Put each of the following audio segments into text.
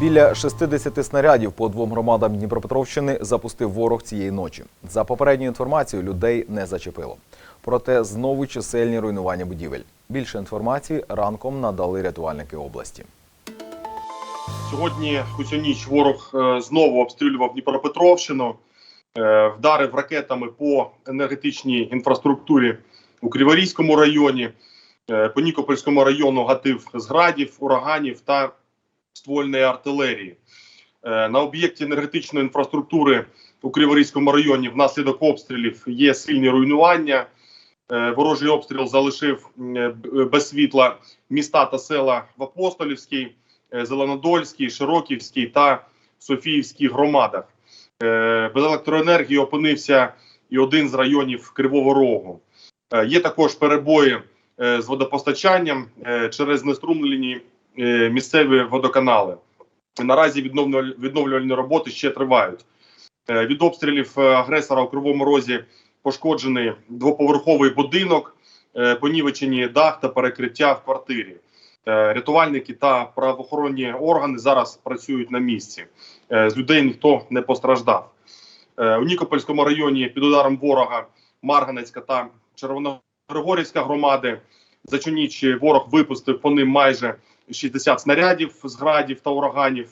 Біля 60 снарядів по двом громадам Дніпропетровщини запустив ворог цієї ночі. За попередньою інформацією, людей не зачепило. Проте знову чисельні руйнування будівель. Більше інформації ранком надали рятувальники області. Сьогодні у цю ніч ворог е, знову обстрілював Дніпропетровщину, е, вдарив ракетами по енергетичній інфраструктурі у Криворізькому районі, е, по Нікопольському району гатив з градів, ураганів та ствольної артилерії. Е, На об'єкті енергетичної інфраструктури у Криворізькому районі внаслідок обстрілів є сильні руйнування. Е, Ворожий обстріл залишив е, без світла міста та села в Апостолівській, Зеленодольській, Широківській та Софіївській громадах. Без електроенергії опинився і один з районів Кривого Рогу. Є також перебої з водопостачанням через знеструмлені е, місцеві водоканали. Наразі відновлюваль- відновлювальні роботи ще тривають. Е, Від обстрілів е, агресора у Кривому Розі пошкоджений двоповерховий будинок, е, понівечені дах та перекриття в квартирі. Е, Рятувальники та правоохоронні органи зараз працюють на місці. Е, З людей ніхто не постраждав. Е, У Нікопольському районі під ударом ворога Марганецька та Червоногригорівська громади. За цю ніч ворог випустив по ним майже 60 снарядів з градів та ураганів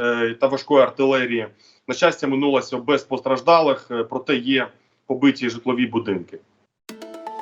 е, та важкої артилерії. На щастя, минулося без постраждалих, е, проте є побиті житлові будинки.